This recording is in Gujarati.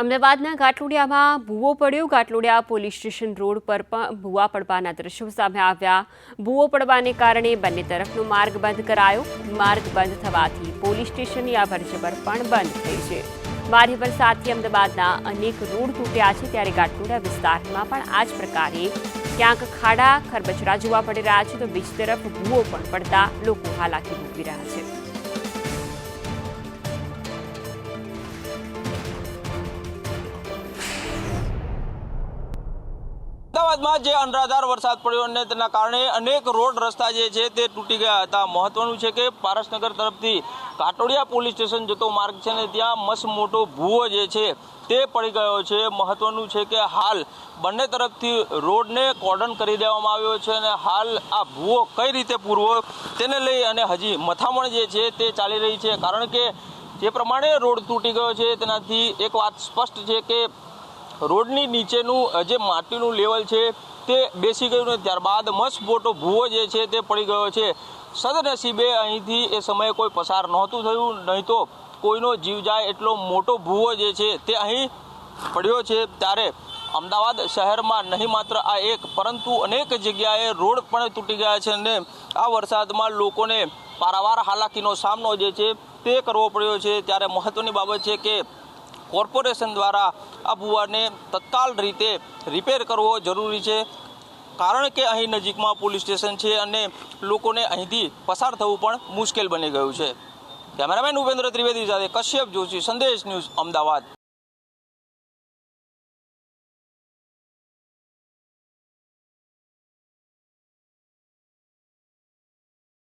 અમદાવાદના ઘાટલોડિયામાં ભૂવો પડ્યો. ઘાટલોડિયા પોલીસ સ્ટેશન રોડ પર પણ ભૂવા પડવાના દ્રશ્યો સામે આવ્યા. ભૂવો પડવાને કારણે બંને તરફનો માર્ગ બંધ કરાયો. માર્ગ બંધ થવાથી પોલીસ સ્ટેશનની આ ભરજબર પણ બંધ થઈ છે. ભારે વરસાદથી અમદાવાદના અનેક રોડ તૂટ્યા છે. ત્યારે ઘાટલોડિયા વિસ્તારમાં પણ આ જ પ્રકારે ક્યાંક ખાડા, ખરબચડા જોવા પડી રહ્યા છે. તો બીજી તરફ ભૂવો પણ પડતા લોકો હાલાકી ભોગવી રહ્યા છે. અમદાવાદમાં જે અનરાધાર વરસાદ પડ્યો અને તેના કારણે અનેક રોડ રસ્તા જે છે તે તૂટી ગયા હતા. મહત્વનું છે કે પારસનગર તરફથી કાટોડિયા પોલીસ સ્ટેશન જતો માર્ગ છે ને ત્યાં મસ્ત મોટો ભૂવો જે છે તે પડી ગયો છે. મહત્વનું છે કે હાલ બંને તરફથી રોડને કોર્ડન કરી દેવામાં આવ્યો છે અને હાલ આ ભૂવો કઈ રીતે પૂરવો તેને લઈ અને હજી મથામણ જે છે તે ચાલી રહી છે. કારણ કે જે પ્રમાણે રોડ તૂટી ગયો છે તેનાથી એક વાત સ્પષ્ટ છે કે રોડની નીચેનું જે માટીનું લેવલ છે તે બેસી ગયું ને ત્યારબાદ મસ્ત મોટો ભૂવો જે છે તે પડી ગયો છે. સદનસીબે અહીંથી એ સમયે કોઈ પસાર નહોતું થયું, નહીં તો કોઈનો જીવ જાય એટલો મોટો ભૂવો જે છે તે અહીં પડ્યો છે. ત્યારે અમદાવાદ શહેરમાં નહીં માત્ર આ એક, પરંતુ અનેક જગ્યાએ રોડ પણ તૂટી ગયા છે અને આ વરસાદમાં લોકોને પારાવાર હાલાકીનો સામનો જે છે તે કરવો પડ્યો છે. ત્યારે મહત્ત્વની બાબત છે કે કોર્પોરેશન દ્વારા આ ભૂવાને તત્કાલ રીતે રિપેર કરવો જરૂરી છે. કારણ કે અહીં નજીકમાં પોલીસ સ્ટેશન છે અને લોકોને અહીંથી પસાર થવું પણ મુશ્કેલ બની ગયું છે. કેમેરામેન ઉપેન્દ્ર ત્રિવેદી સાથે કશ્યપ જોશી, સંદેશ ન્યૂઝ અમદાવાદ.